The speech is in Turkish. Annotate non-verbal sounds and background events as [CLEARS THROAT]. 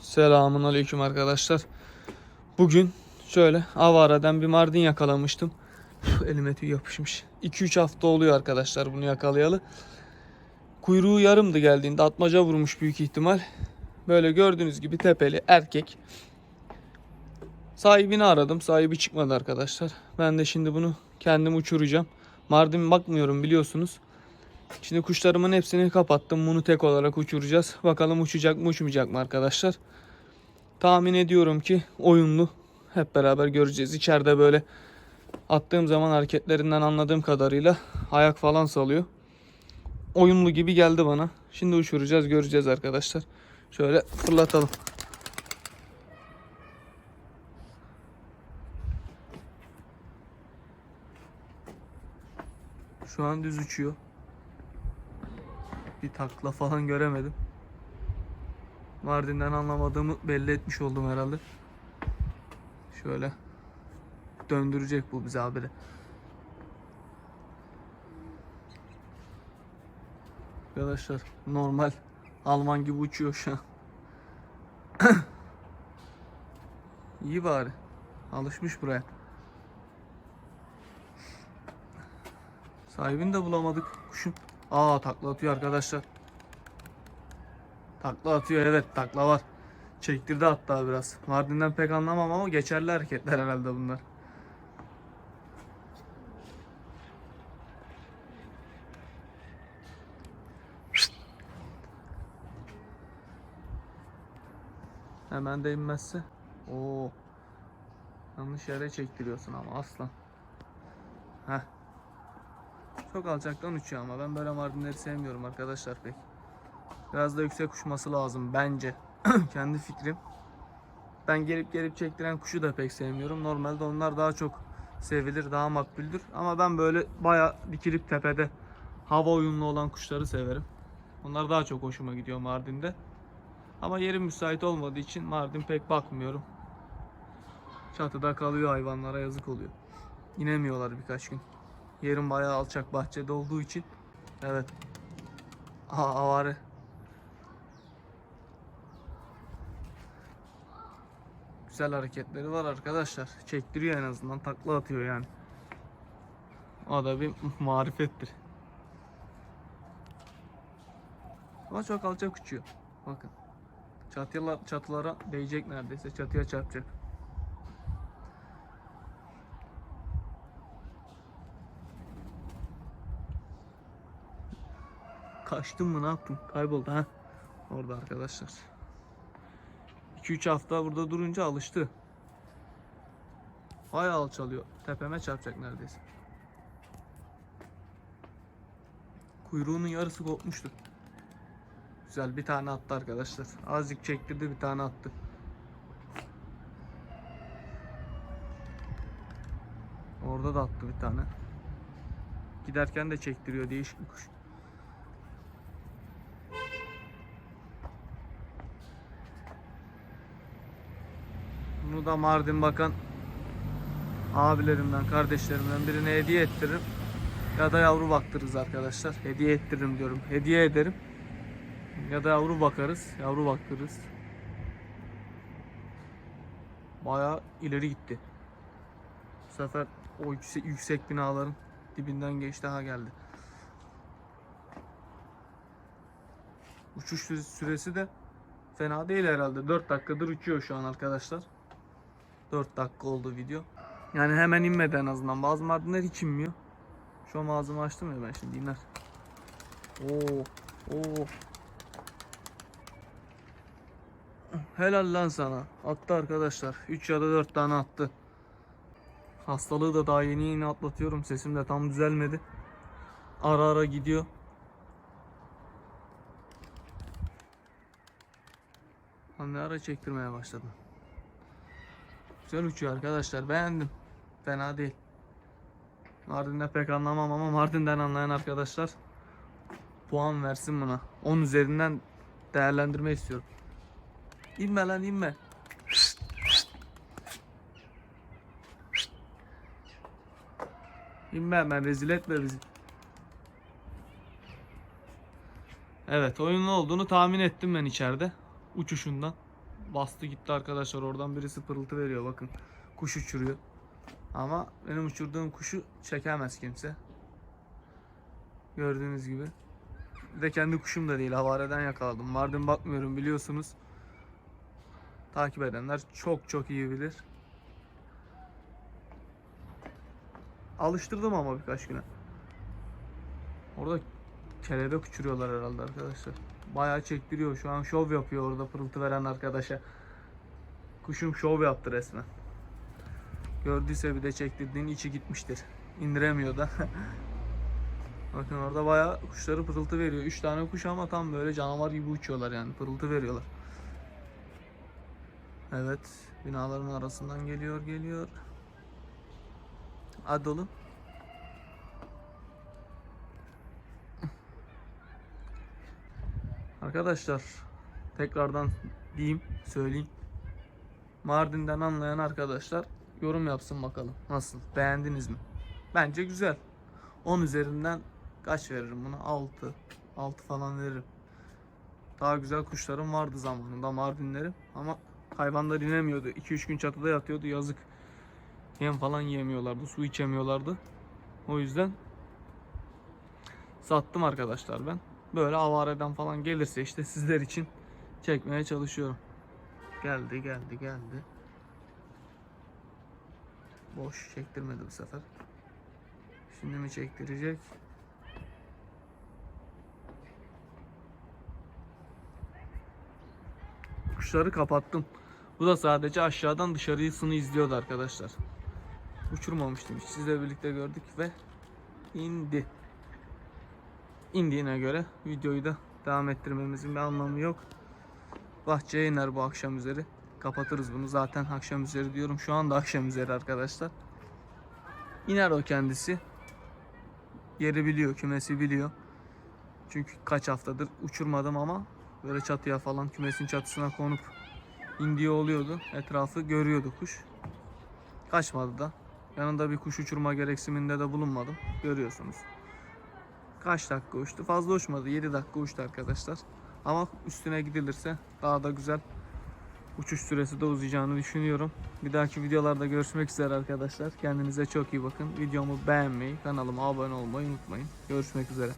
Selamun aleyküm arkadaşlar. Bugün şöyle Avara'dan bir mardin yakalamıştım. Üf, Elime tüy yapışmış. 2-3 hafta oluyor arkadaşlar bunu yakalayalı. Kuyruğu yarımdı geldiğinde atmaca vurmuş büyük ihtimal. Böyle gördüğünüz gibi tepeli erkek. Sahibini aradım. Sahibi çıkmadı arkadaşlar. Ben de şimdi bunu kendim uçuracağım. Mardin bakmıyorum biliyorsunuz. Şimdi kuşlarımın hepsini kapattım. Bunu tek olarak uçuracağız. Bakalım uçacak mı uçmayacak mı arkadaşlar. Tahmin ediyorum ki oyunlu. Hep beraber göreceğiz. İçeride böyle attığım zaman hareketlerinden anladığım kadarıyla ayak falan salıyor. Oyunlu gibi geldi bana. Şimdi uçuracağız göreceğiz arkadaşlar. Şöyle fırlatalım. Şu an düz uçuyor. Bir takla falan göremedim. Mardin'den anlamadığımı belli etmiş oldum herhalde. Şöyle döndürecek bu bize habire. Arkadaşlar normal Alman gibi uçuyor şu an. [COUGHS] İyi bari. Alışmış buraya. Sahibini de bulamadık kuşun. Aa takla atıyor arkadaşlar. Takla atıyor evet takla var. Çektirdi hatta biraz. Mardin'den pek anlamam ama geçerli hareketler herhalde bunlar. Hemen de inmezse. Oo. Yanlış yere çektiriyorsun ama aslan. Heh. Çok alçaktan uçuyor ama ben böyle mardinleri sevmiyorum arkadaşlar pek. Biraz da yüksek uçması lazım bence. [CLEARS THROAT] Kendi fikrim. Ben gelip gelip çektiren kuşu da pek sevmiyorum. Normalde onlar daha çok sevilir, daha makbuldür. Ama ben böyle baya dikilip tepede hava uyumlu olan kuşları severim. Onlar daha çok hoşuma gidiyor Mardin'de. Ama yeri müsait olmadığı için Mardin pek bakmıyorum. Çatıda kalıyor hayvanlara yazık oluyor. İnemiyorlar birkaç gün. Yerim bayağı alçak bahçede olduğu için. Evet. Aha avare. Güzel hareketleri var arkadaşlar. Çektiriyor en azından. Takla atıyor yani. O da bir marifettir. Ama çok alçak uçuyor. Bakın. Çatılar, çatılara değecek neredeyse. Çatıya çarpacak. Kaçtım mı ne yaptım? Kayboldu ha. Orada arkadaşlar. 2-3 hafta burada durunca alıştı. Bayağı alçalıyor. Tepeme çarpacak neredeyse. Kuyruğunun yarısı kopmuştu. Güzel bir tane attı arkadaşlar. Azıcık çektirdi bir tane attı. Orada da attı bir tane. Giderken de çektiriyor değişik bir kuş. Bunu da Mardin Bakan abilerimden, kardeşlerimden birine hediye ettiririm. Ya da yavru baktırırız arkadaşlar. Hediye ettiririm diyorum. Hediye ederim. Ya da yavru bakarız. Yavru baktırırız. Bayağı ileri gitti. Bu sefer o yüksek, yüksek binaların dibinden geçti daha geldi. Uçuş süre- süresi de fena değil herhalde. 4 dakikadır uçuyor şu an arkadaşlar. 4 dakika oldu video. Yani hemen inmedi en azından. Bazı mardinler hiç inmiyor. Şu an ağzımı açtım ya ben şimdi iner. Oo, oo. Helal lan sana. Attı arkadaşlar. 3 ya da 4 tane attı. Hastalığı da daha yeni yeni atlatıyorum. Sesim de tam düzelmedi. Ara ara gidiyor. Lan ne ara çektirmeye başladım. Güzel uçuyor arkadaşlar. Beğendim. Fena değil. Mardin'de pek anlamam ama Mardin'den anlayan arkadaşlar puan versin buna. 10 üzerinden değerlendirme istiyorum. İnme lan inme. İnme hemen rezil etme bizi. Evet oyunlu olduğunu tahmin ettim ben içeride. Uçuşundan. Bastı gitti arkadaşlar. Oradan birisi pırıltı veriyor bakın. Kuş uçuruyor. Ama benim uçurduğum kuşu çekemez kimse. Gördüğünüz gibi. Bir de kendi kuşum da değil. Havareden yakaladım. Mardin bakmıyorum biliyorsunuz. Takip edenler çok çok iyi bilir. Alıştırdım ama birkaç güne. Orada kelebek uçuruyorlar herhalde arkadaşlar. Bayağı çektiriyor. Şu an şov yapıyor orada pırıltı veren arkadaşa. Kuşum şov yaptı resmen. Gördüyse bir de çektirdiğin içi gitmiştir. İndiremiyor da. [LAUGHS] Bakın orada bayağı kuşları pırıltı veriyor. 3 tane kuş ama tam böyle canavar gibi uçuyorlar yani. Pırıltı veriyorlar. Evet. Binaların arasından geliyor geliyor. Hadi oğlum. Arkadaşlar tekrardan diyeyim söyleyeyim. Mardin'den anlayan arkadaşlar yorum yapsın bakalım. Nasıl? Beğendiniz mi? Bence güzel. 10 üzerinden kaç veririm buna? 6. 6 falan veririm. Daha güzel kuşlarım vardı zamanında Mardinlerim ama hayvanlar inemiyordu. 2-3 gün çatıda yatıyordu yazık. Yem falan yiyemiyorlardı, su içemiyorlardı. O yüzden sattım arkadaşlar ben. Böyle avareden falan gelirse işte sizler için çekmeye çalışıyorum. Geldi geldi geldi. Boş çektirmedi bu sefer. Şimdi mi çektirecek? Kuşları kapattım. Bu da sadece aşağıdan dışarıyısını izliyordu arkadaşlar. Uçurmamıştım. Sizle birlikte gördük ve indi. İndiğine göre videoyu da devam ettirmemizin bir anlamı yok. Bahçeye iner bu akşam üzeri. Kapatırız bunu. Zaten akşam üzeri diyorum. Şu anda akşam üzeri arkadaşlar. İner o kendisi. Yeri biliyor, kümesi biliyor. Çünkü kaç haftadır uçurmadım ama böyle çatıya falan kümesin çatısına konup indiği oluyordu. Etrafı görüyordu kuş. Kaçmadı da. Yanında bir kuş uçurma gereksiniminde de bulunmadım. Görüyorsunuz. Kaç dakika uçtu? Fazla uçmadı. 7 dakika uçtu arkadaşlar. Ama üstüne gidilirse daha da güzel uçuş süresi de uzayacağını düşünüyorum. Bir dahaki videolarda görüşmek üzere arkadaşlar. Kendinize çok iyi bakın. Videomu beğenmeyi, kanalıma abone olmayı unutmayın. Görüşmek üzere.